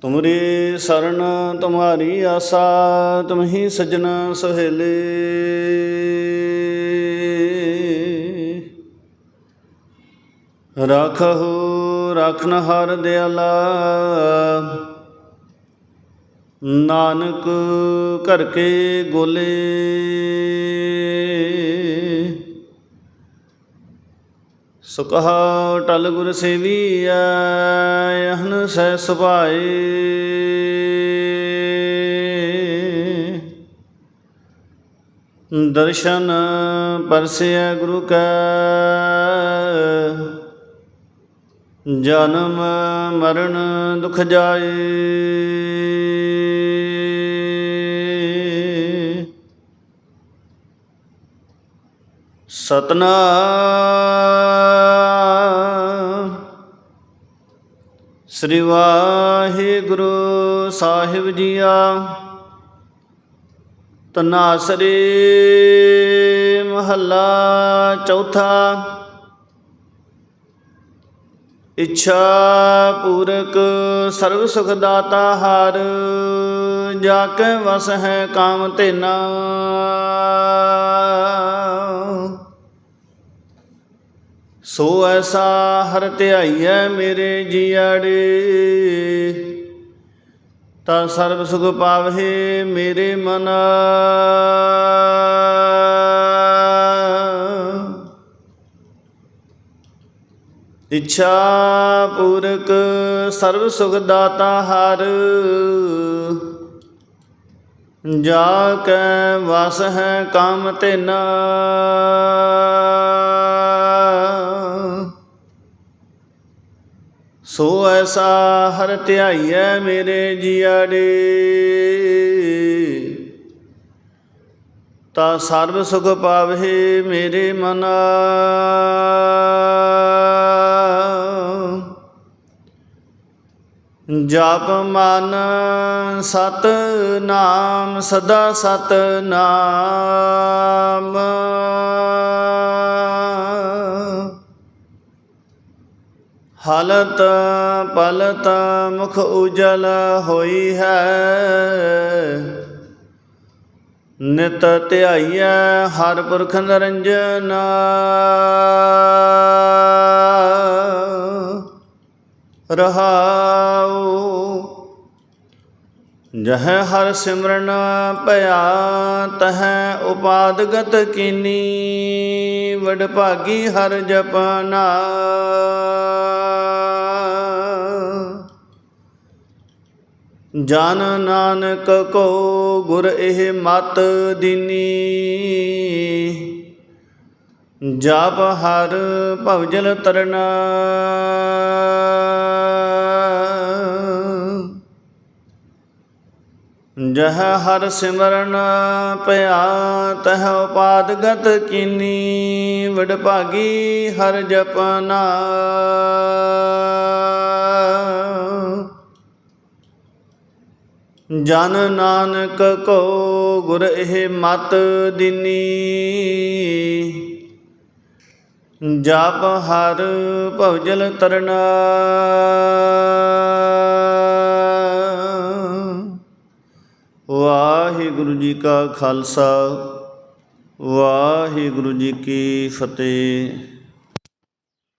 ਤੁਮਰੀ ਸਰਨ ਤੁਮਾਰੀ ਆਸਾ, ਤੁਮਹੀ ਸਜਣ ਸਹੇਲੇ। ਰਾਖਹੁ, ਰਾਖਨ ਹਰ ਦਿਆਲਾ। ਨਾਨਕ ਘਰ ਕੇ ਗੋਲੇ। ਸੁਕਹਾ ਟਲ ਗੁਰ ਸੇਵੀਐ ਯਹਨ ਸਹਿ ਸੁਭਾਏ। ਦਰਸ਼ਨ ਪਰਸਿਐ ਗੁਰੂ ਕੈ, ਜਨਮ ਮਰਨ ਦੁਖ ਜਾਏ। ਸਤਨਾਮ। ਸ੍ਰੀ ਵਾਹਿਗੁਰੂ ਸਾਹਿਬ ਜੀਆ। ਤਨਾਸਰੀ ਮਹੱਲਾ ਚੌਥਾ। ਇੱਛਾ ਪੂਰਕ ਸਰਬ ਸੁਖ ਦਾਤਾ ਹਰ, ਜਾ ਕੇ ਵਸ ਹੈ ਕਾਮ ਤੇਨਾ ਸੋ ਐਸਾ ਹਰ ਧਿਆਈਐ ਮੇਰੇ ਜੀਆੜੇ। ਤਾਂ ਸਰਬ ਸੁਖ ਪਾਵਹਿ ਮੇਰੇ ਮਨ। ਇੱਛਾ ਪੂਰਕ ਸਰਬ ਸੁਖ ਦਾਤਾ ਹਰ। ਜਾ ਕੈ ਵਸ ਹੈ ਕਾਮ ਤੇਨਾ ਸੋ ਐਸਾ ਹਰ ਧਿਆਈਐ ਮੇਰੇ ਜੀਆੜੇ। ਤਾ ਸਰਬ ਸੁਖ ਪਾਵਹਿ ਮੇਰੇ ਮਨ। ਜਪ ਮਨ ਸਤ ਨਾਮ ਸਦਾ ਸਤ ਨਾਮ। ਹਲਤ ਪਲਤ ਮੁਖ ਉਜਲ ਹੋਈ ਹੈ। ਨਿਤ ਧਿਆਈਐ ਹਰ ਪੁਰਖ ਨਿਰੰਜਨ। ਰਹਾਉ ਜਹ ਹਰ ਸਿਮਰਨ ਭਇਆ, ਤਹ ਉਪਾਦਗਤ ਕੀਨੀ। ਵਡ ਭਾਗੀ ਹਰ ਜਪਨਾ। ਜਨ ਨਾਨਕ ਕੋ ਗੁਰ ਇਹ ਮਤ ਦਿਨੀ। ਜਪ ਹਰ ਭਵਜਲ ਤਰਨਾ ਜਹ ਹਰ ਸਿਮਰਨ ਪਿਆ ਤਹ ਉਪਾਦਗਤ ਕੀਨੀ। ਵਡ ਭਾਗੀ ਹਰ ਜਪਨਾ। ਜਨ ਨਾਨਕ ਕੋ ਗੁਰ ਇਹ ਮਤ ਦਿਨੀ। ਜਪ ਹਰ ਭਵਜਲ ਤਰਨਾ। ਵਾਹਿਗੁਰੂ ਜੀ ਕਾ ਖਾਲਸਾ, ਵਾਹਿਗੁਰੂ ਜੀ ਕੀ ਫਤਿਹ।